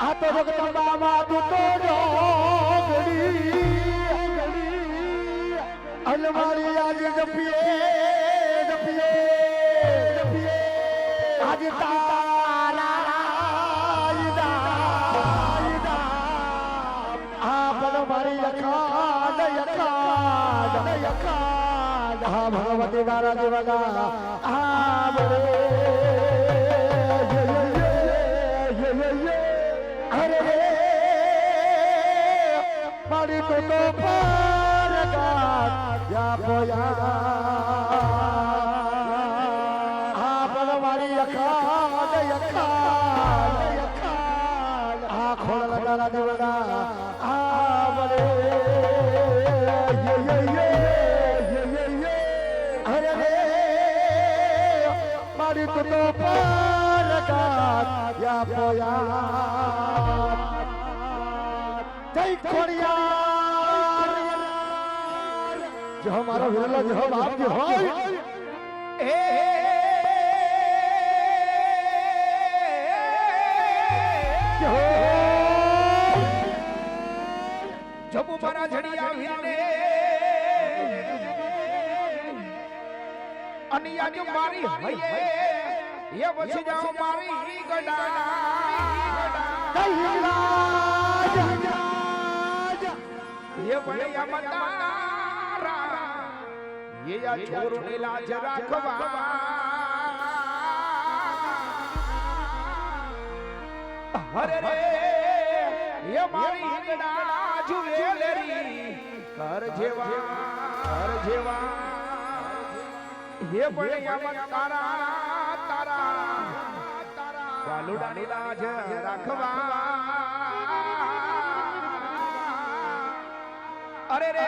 આ તો જગદંબામાં તું તો જોગડી અલમારી આજે જપીએ જપીએ જપીએ. આજે તારા આ પણ મારી યખાદ યખાદ યખાદ આ ભગવતી મારા દેવના આ બરે અરે રે મારી તો તો પર યા મારી તો યા મારો વિરલો જો બાપ જે હોય હોય જબુ મારા જડિયા વીરને અને યાદ મારી હૈયે એ વસી જાઓ મારી ગડા જય હિંગલાજ એ વણિયા મતારા એ આ છોરુની લાજ રાખવા હરે રે એ મારી ગડા જુવેલેરી કર જેવા કર જેવા એ વણિયા મતારા તારા વાલુડાની લાજ રાખવા અરે રે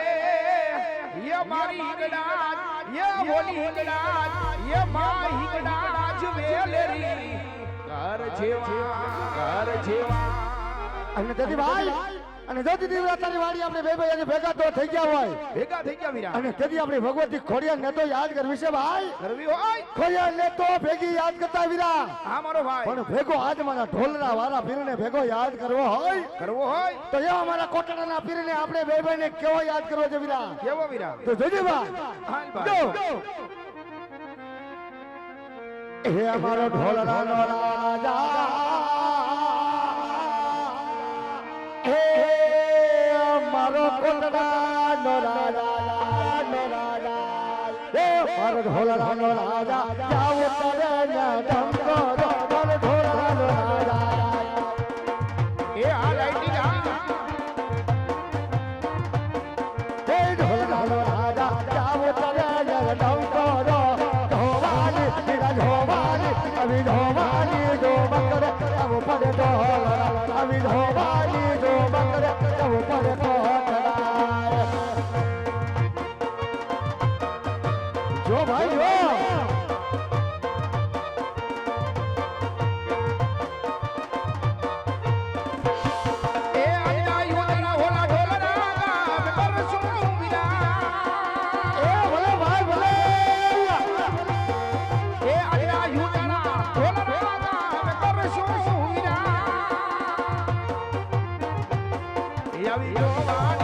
યે મારી હિંગડા યે બોલી હિંગડા યે મા હિંગડા જવેલેરી કર જેવા કર જેવા અને તેથી ભાઈ અને દીદી તારી વાડી આપણે બે ભાઈ ભેગા તો થઈ ગયા હોય. ભેગા થઈ ગયા વીરા. અને તેથી આપણે ભગવતી ખોડિયા ને તો યાદ કરવી છે ભાઈ. કરવી હોય? ખોડિયા ને તો ભેગી યાદ કરતા વીરા. હા મારો ભાઈ. પણ ભેગો આજ મારા ઢોલના વાળા પીરને ભેગો યાદ કરવો હોય. કરવો હોય? તો એવા અમારા કોટડાના પીરને આપણે બે ભાઈને કેવો યાદ કરવો છે વીરા? કેવો વીરા? તો જોજે ભાઈ. હાલ જો. ભાઈ હે અમારો ઢોલના રાજા. હે અમારો કોટડાનો રાજા નો રાજા હે મારો ઢોલરાનો રાજા જાવ તરે ના ધમકો જો ભાઈ જો. એ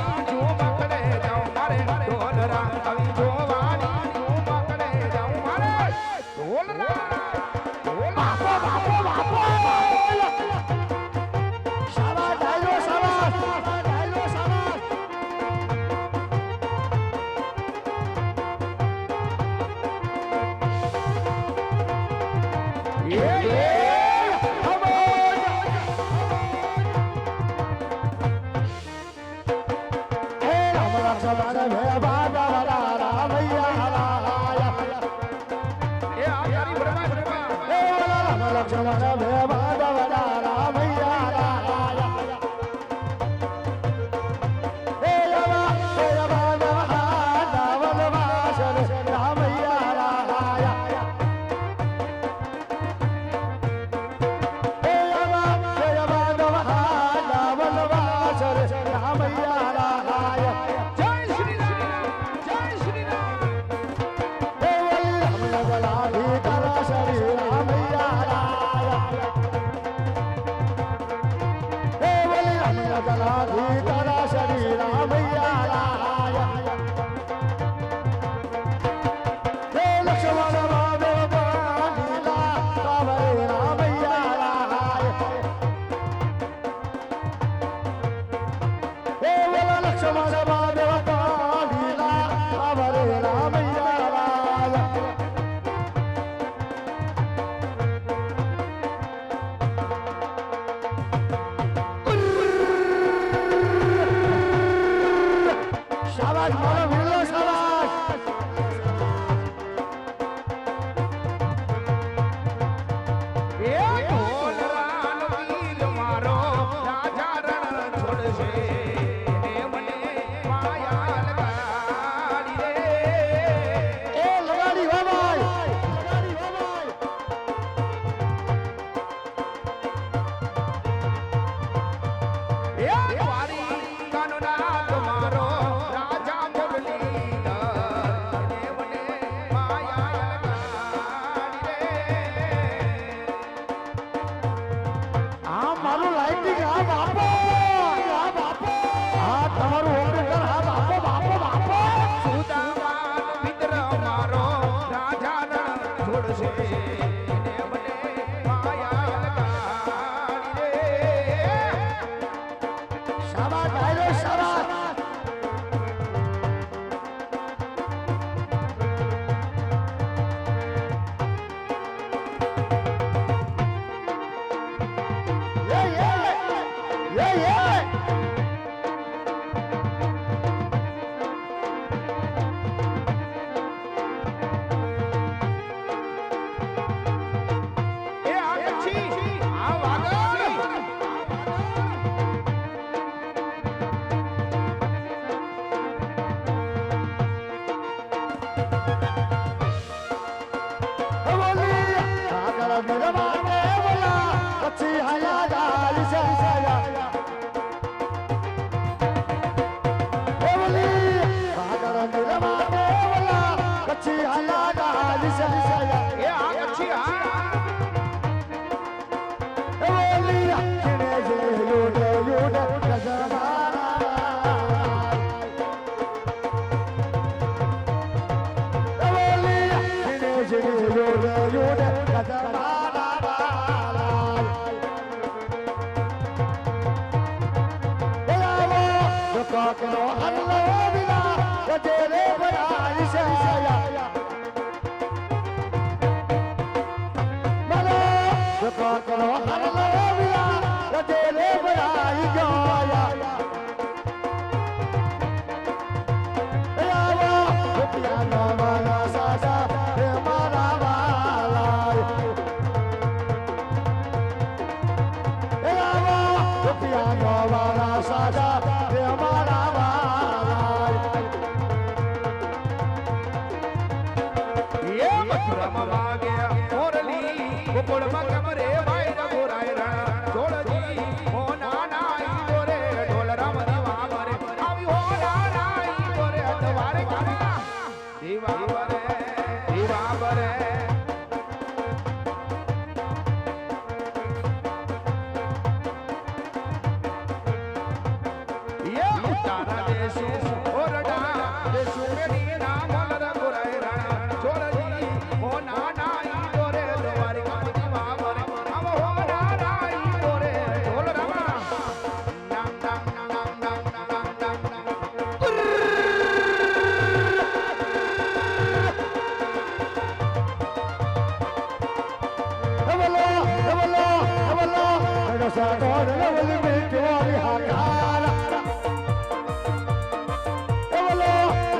Rock and roll, I love you. તેરે ભરાઈ સયા रटारा देशू ओ रटारा देशू मेरी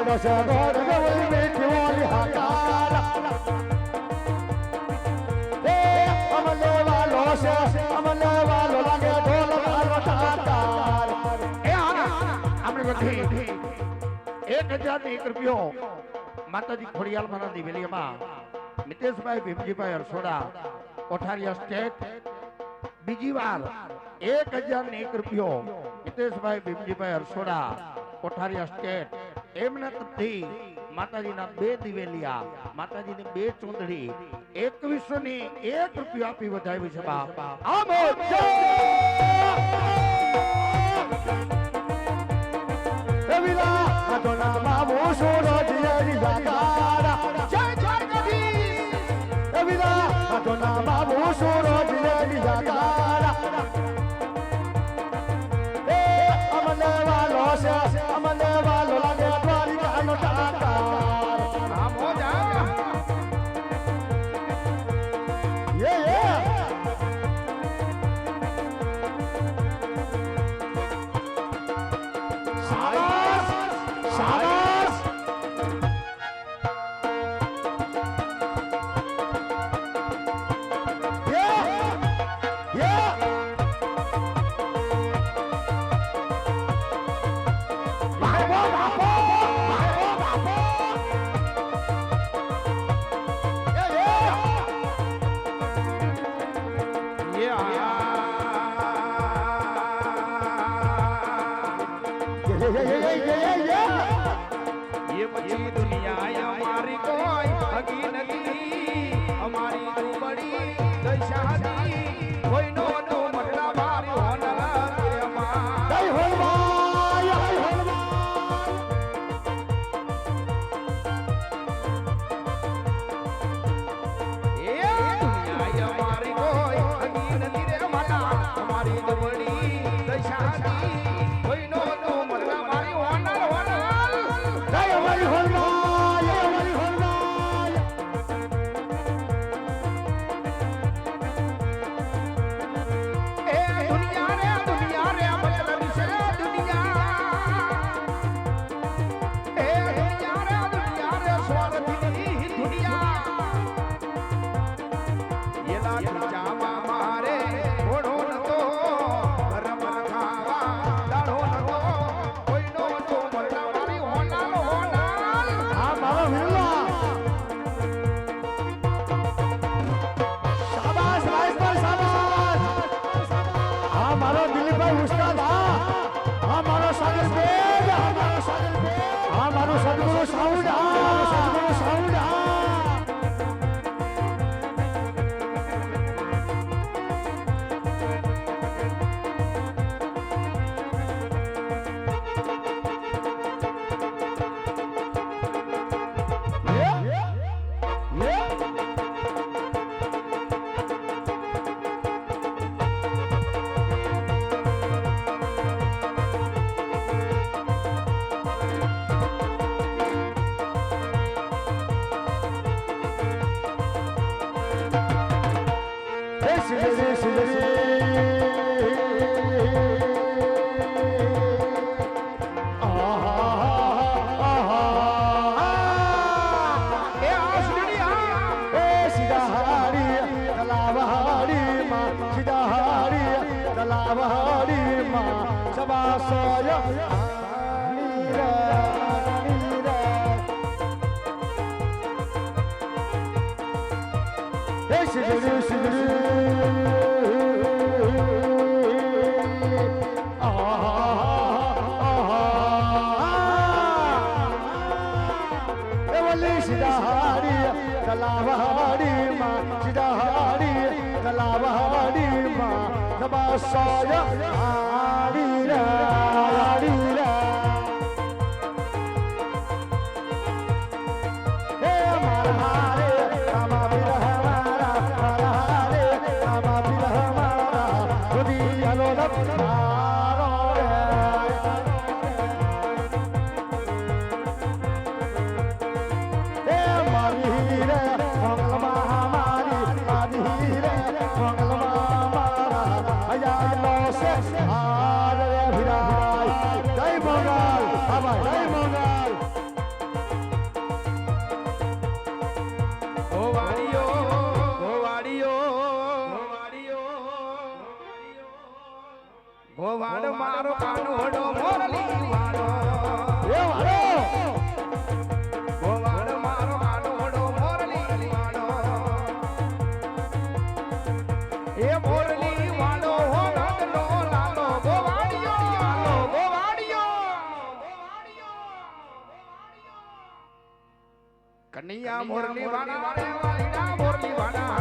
कशा गोड गवळी मिठी वाली हाकाला हे अमले वालो शे अमले वालो लागे ढोल वालो हाकाल ए आना આપણે બધી 1001 રૂપિયો માતાજી ખોડિયાલ માના દિવેલીમાં મિતેશભાઈ ભીમજીભાઈ અરસોડા કોઠારિયા સ્ટેટ બીજી વાર એક હજાર ને એક રૂપિયો મિતેશભાઈ ભીમજીભાઈ અરસોડા કોઠારિયા સ્ટેટ એમને નથી માતાજીના બે દિવેલિયા માતાજીની બે ચૂંદડી એકવીસો ની એક રૂપિયો આપી વધાવી છે બાપ. આમો બાબુ સોરો જય જય i'm Vamos. સવાડીમાં સવા સોય ஆடினார் ગોવાડ મારો કાનુડો મોરલી વાળો. એ વાળો. નિયા મોરલી વાડા મોરલી વાડા